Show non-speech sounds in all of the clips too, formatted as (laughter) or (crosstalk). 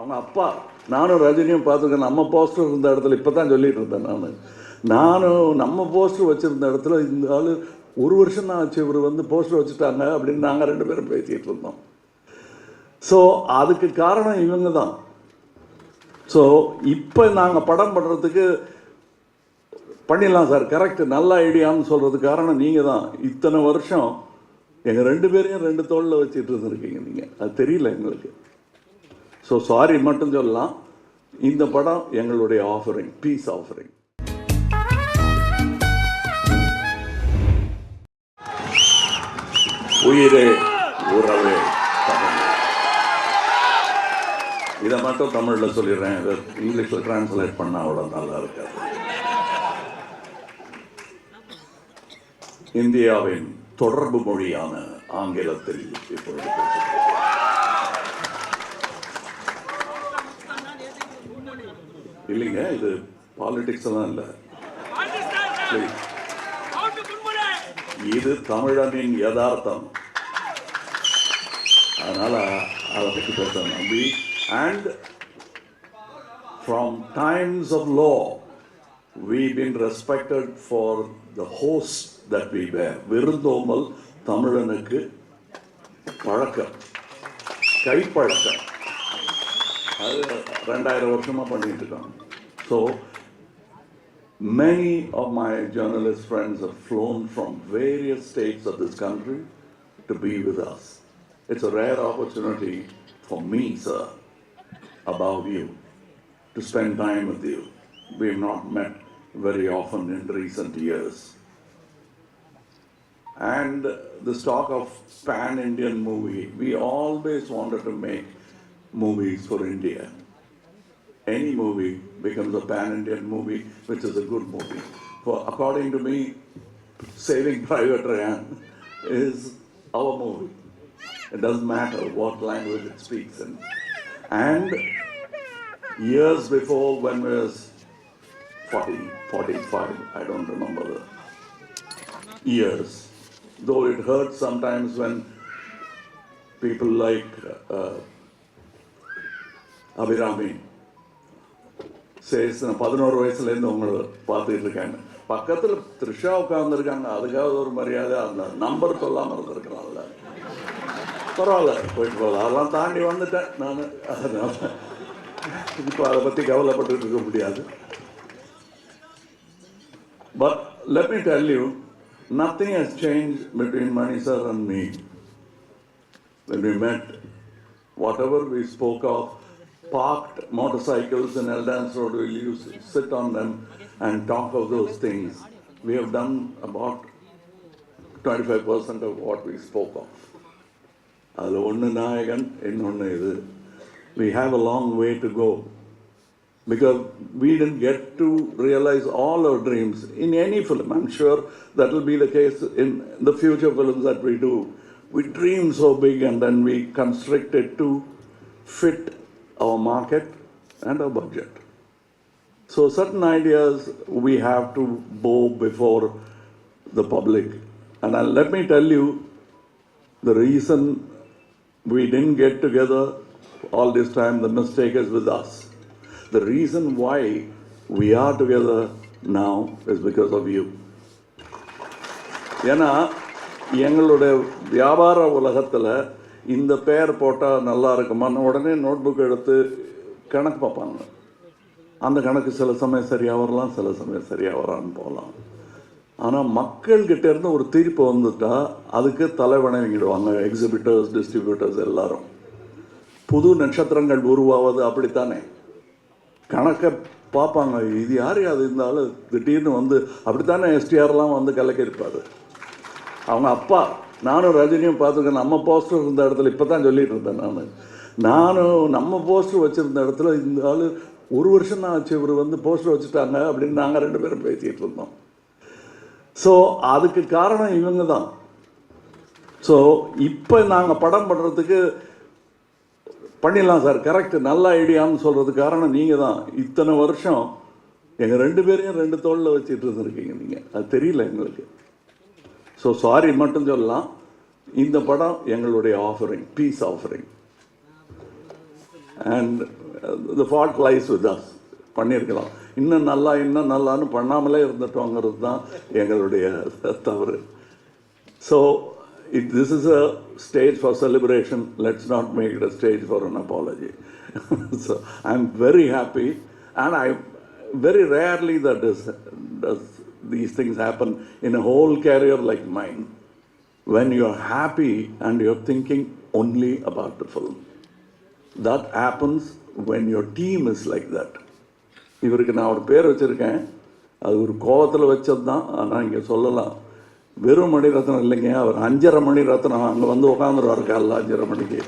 அவங்க அப்பா நானும் ரஜினியும் பார்த்துருக்கேன் நம்ம போஸ்டர் இருந்த இடத்துல இப்போ தான் சொல்லிட்டு இருந்தேன் நான். நானும் நம்ம போஸ்டர் வச்சுருந்த இடத்துல இந்த ஆள் ஒரு வருஷம் தான் ஆச்சு இவர் வந்து போஸ்டர் வச்சுட்டாங்க அப்படின்னு நாங்கள் ரெண்டு பேரும் பேசிகிட்டு இருந்தோம். ஸோ அதுக்கு காரணம் இவங்க தான். ஸோ இப்போ நாங்கள் படம் பண்ணுறதுக்கு பண்ணிடலாம் சார் கரெக்ட் நல்ல ஐடியான்னு சொல்கிறதுக்கு காரணம் நீங்கள் தான். இத்தனை வருஷம் எங்கள் ரெண்டு பேரையும் ரெண்டு தோளில் வச்சுட்டு இருந்திருக்கீங்க நீங்கள் அது தெரியல எங்களுக்கு. ஸோ சாரி மட்டும் சொல்லலாம். இந்த படம் எங்களுடைய ஆஃபரிங் பீஸ் ஆஃபரிங் உயிரே உறவே தமிழ். இதை மட்டும் தமிழில் சொல்லிடுறேன். இதை இங்கிலீஷில் டிரான்ஸ்லேட் பண்ணால் அவ்வளோ நல்லா இருக்காது. இந்தியாவின் தொடர்பு மொழியான ஆங்கிலத்தில் இப்பொழுது இல்லைங்க இது பாலிடிக்ஸ் எல்லாம் இல்லை. இது தமிழனின் யதார்த்தம். அதனால அதை பற்றி பேச நம்பி and from times of law we've been respected for the host that we were விருந்தோம்பல் தமிழனுக்கு பழக்கம் கைப்பழக்கம். அது ரெண்டாயிரம் வருஷமா பண்ணிட்டு இருக்காங்க so many of my journalist friends have flown from various states of this country to be with us. It's a rare opportunity for me, sir, above you, to spend time with you. We've not met very often in recent years. And this talk of pan-Indian movie, we always wanted to make movies for India. Any movie becomes a pan-Indian movie, which is a good movie. For according to me, Saving Private Ryan is our movie. It doesn't matter what language it speaks in. And years before, when I was 40, 45, I don't remember the years, though it hurts sometimes when people like uh, Abirami. Says பதினோரு வயசுலேருந்து உங்களை பார்த்துட்டு இருக்காங்க பக்கத்தில் த்ரிஷா உட்காந்துருக்காங்க அதுக்காவது ஒரு மரியாதை அந்த நம்பர் சொல்லாமல் இருந்திருக்கலாம்ல பரவாயில்ல போயிட்டு போகலாம் அதெல்லாம் தாண்டி வந்துட்டேன் நான். அதனால இப்போ அதை பற்றி கவலைப்பட்டுட்டு இருக்க முடியாது. But let me tell you nothing has changed between Mani sir and me. When we met, whatever we spoke of, parked motorcycles in Eldance Road, we'll use, sit on them and talk of those things. We have done about 25% of what we spoke of. அதில் ஒன்று நாயகன் இன்னொன்று இது we have a long way to go because we didn't get to realize all our dreams in any film. I'm sure that will be the case in the future films that we do. We dream so big and then we constrict it to fit our market and our budget. So certain ideas we have to bow before the public. And I'll- let me tell you the reason we didn't get together all this time, the mistake is with us. The reason why we are together now is because of you. ஏன்னா எங்களுடைய வியாபார உலகத்தில் இந்த பேர் போட்டால் நல்லா இருக்குமான்னு உடனே நோட்புக் எடுத்து கணக்கு பார்ப்பாங்க. அந்த கணக்கு சில சமயம் சரியாக வரலாம் சில சமயம் சரியாக வரான்னு போகலாம். ஆனால் மக்கள்கிட்ட இருந்து ஒரு தீர்ப்பு வந்துட்டால் அதுக்கு தலை வணங்கிடுவாங்க எக்ஸிபிட்டர்ஸ் டிஸ்ட்ரிபியூட்டர்ஸ் எல்லாரும். புது நட்சத்திரங்கள் உருவாவது அப்படித்தானே? கணக்கை பார்ப்பாங்க. இது யார்? அது இருந்தாலும் திடீர்னு வந்து அப்படித்தானே எஸ்டிஆர்லாம் வந்து கலக்கியிருப்பார்? அவங்க அப்பா. நானும் ரஜினியும் பார்த்துருக்கேன். நம்ம போஸ்டர் இருந்த இடத்துல இப்போ தான் சொல்லிட்டு இருந்தேன் நான். நானும் நம்ம போஸ்டர் வச்சுருந்த இடத்துல இந்த ஆள் ஒரு வருஷம் தான் ஆச்சு இவர் வந்து போஸ்டர் வச்சுட்டாங்க அப்படின்னு நாங்கள் ரெண்டு பேரும் பேசிகிட்டு இருந்தோம். ஸோ அதுக்கு காரணம் இவங்க தான். ஸோ இப்போ நாங்கள் படம் பண்ணுறதுக்கு பண்ணிடலாம் சார் கரெக்ட் நல்ல ஐடியான்னு சொல்கிறதுக்கு காரணம் நீங்கள் தான். இத்தனை வருஷம் எங்கள் ரெண்டு பேரையும் ரெண்டு தோளில் வச்சுட்டு இருந்திருக்கீங்க நீங்கள் அது தெரியல எங்களுக்கு. ஸோ சாரி மட்டும் சொல்லலாம். இந்த படம் எங்களுடைய offering peace offering and the fault lies with us பண்ணியிருக்கலாம். இன்னும் நல்லா இன்னும் நல்லான்னு பண்ணாமலே இருந்துட்டோங்கிறது தான் எங்களுடைய தவறு. So it this is a stage for celebration let's not make it a stage for an apology so I am very happy and I very rarely that is does these things happen in a whole career like mine when you're happy and you're thinking only about the film that happens when your team is like that இவருக்கு நான் ஒரு பேர் வச்சுருக்கேன் அது ஒரு கோபத்தில் வச்சது தான் ஆனால் இங்கே சொல்லலாம் வெறும் மணி ரத்னம் இல்லைங்க அவர் அஞ்சரை மணி ரத்னம் அங்கே வந்து உட்காந்துருவார் காலைல அஞ்சரை மணிக்கு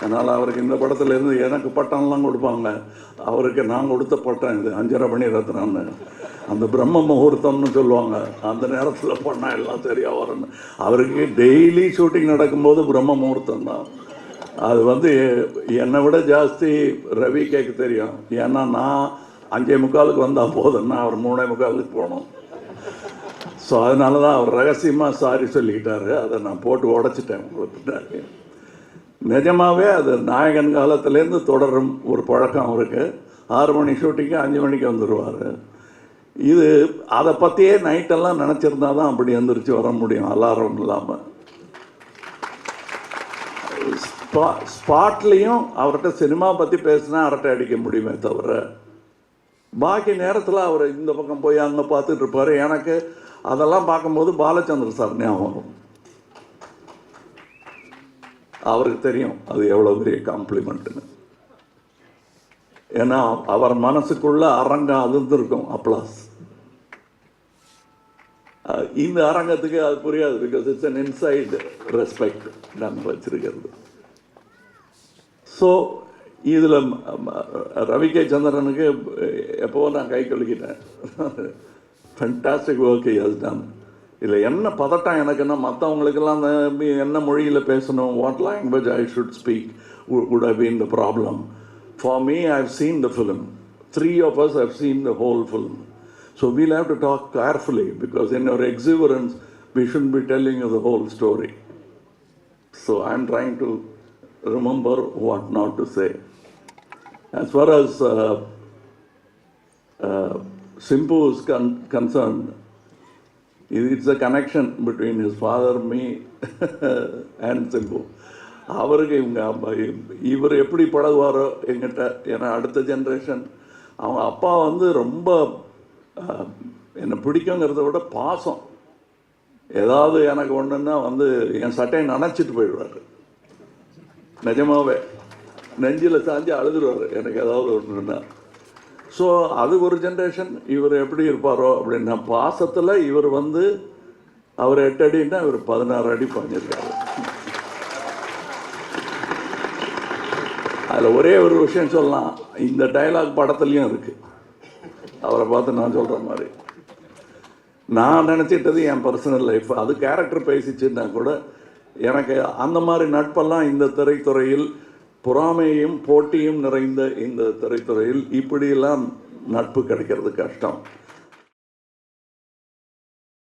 அதனால் அவருக்கு இந்த படத்துல இருந்து எனக்கு பட்டம்லாம் கொடுப்பாங்க. அவருக்கு நான் கொடுத்த பட்டம் இது அஞ்சரை மணி ரத்னம்னு. அந்த பிரம்ம முகூர்த்தம்னு சொல்லுவாங்க. அந்த நேரத்தில் பண்ணால் எல்லாம் சரியாக வரும்னு. அவருக்கு டெய்லி ஷூட்டிங் நடக்கும்போது பிரம்ம முகூர்த்தம் தான். அது வந்து என்னை விட ஜாஸ்தி ரவி கேட்க தெரியும். ஏன்னா நான் அஞ்சே முக்காலுக்கு வந்தால் போதுன்னா அவர் மூணே முக்காலுக்கு போகணும் ஸோ அதனால தான் அவர் ரகசியமாக சாரி சொல்லிக்கிட்டாரு. அதை நான் போட்டு உடச்சிட்டேன். உங்களுக்கு பின்னாடி. நிஜமாகவே அது நாயகன் காலத்துலேருந்து தொடரும் ஒரு பழக்கம் அவருக்கு. ஆறு மணி ஷூட்டிங்கு அஞ்சு மணிக்கு வந்துடுவார் இது அதை பற்றியே நைட்டெல்லாம் நினச்சிருந்தா தான் அப்படி எந்திரிச்சு வர முடியும் அலாரம் இல்லாமல் ஸ்பா ஸ்பாட்லேயும் அவர்கிட்ட சினிமா பற்றி பேசினா அரட்டை அடிக்க முடியுமே தவிர பாக்கி நேரத்தில் அவர் இந்த பக்கம் போய் அங்கே பார்த்துட்டு இருப்பார். எனக்கு அதெல்லாம் பார்க்கும்போது பாலச்சந்திர சார் ஞாபகம் வரும். அவருக்கு தெரியும் அது எவ்வளோ பெரிய காம்ப்ளிமெண்ட்டுன்னு ஏன்னா அவர் மனசுக்குள்ள அரங்கம் அதிர்ந்திருக்கும் அப்ளாஸ் இந்த அரங்கத்துக்கு அது புரியாது because it's an inside respect நாங்கள் வச்சிருக்கிறது. ஸோ இதில் ரவி கே சந்திரனுக்கு எப்போவும் நான் கை கொலுக்கிட்டேன் ஃபண்டாஸ்டிக் ஒர்க் ஹஸ் டன் இதில் என்ன பதட்டம் எனக்குன்னா மற்றவங்களுக்கெல்லாம் அந்த என்ன மொழியில் பேசணும் what language I should speak would have been the problem. For me, I've seen the film. Three of us have seen the whole film. So we'll have to talk carefully because in our exuberance, we shouldn't be telling you the whole story. So I'm trying to remember what not to say. As far as uh, uh, Simpu is con- concerned, it's it's connection between between father father, me, (laughs) and Simpu. அவருக்கு இவங்க அப்பா- இவர் எப்படி பழகுவாரோ எங்கிட்ட ஏன்னா அடுத்த generation அவங்க அப்பா வந்து ரொம்ப என்னை பிடிக்குங்கிறத விட பாசம். ஏதாவது எனக்கு ஒன்றுன்னா வந்து என் சட்டையை நனைச்சிட்டு போயிடுவார். நிஜமாவே. நெஞ்சில் சாஞ்சு அழுதுடுவார் எனக்கு ஏதாவது ஒன்றுன்னா ஸோ அது ஒரு ஜென்ரேஷன் இவர் எப்படி இருப்பாரோ அப்படின்னா பாசத்தில் இவர் வந்து அவர் எட்டு அடின்னா இவர் பதினாறு அடி பண்ணியிருக்காரு அதில் ஒரே ஒரு விஷயம் சொல்லலாம். இந்த டயலாக் படத்துலையும் இருக்கு. அவரை பார்த்து நான் சொல்கிற மாதிரி. நான் நினச்சிட்டது என் பர்சனல் லைஃப் அது கேரக்டர் பேசிச்சுன்னா கூட எனக்கு அந்த மாதிரி நட்பெல்லாம் இந்த திரைத்துறையில் பொறாமையும் போட்டியும் நிறைந்த இந்த திரைத்துறையில் இப்படியெல்லாம் நட்பு கிடைக்கிறது கஷ்டம்.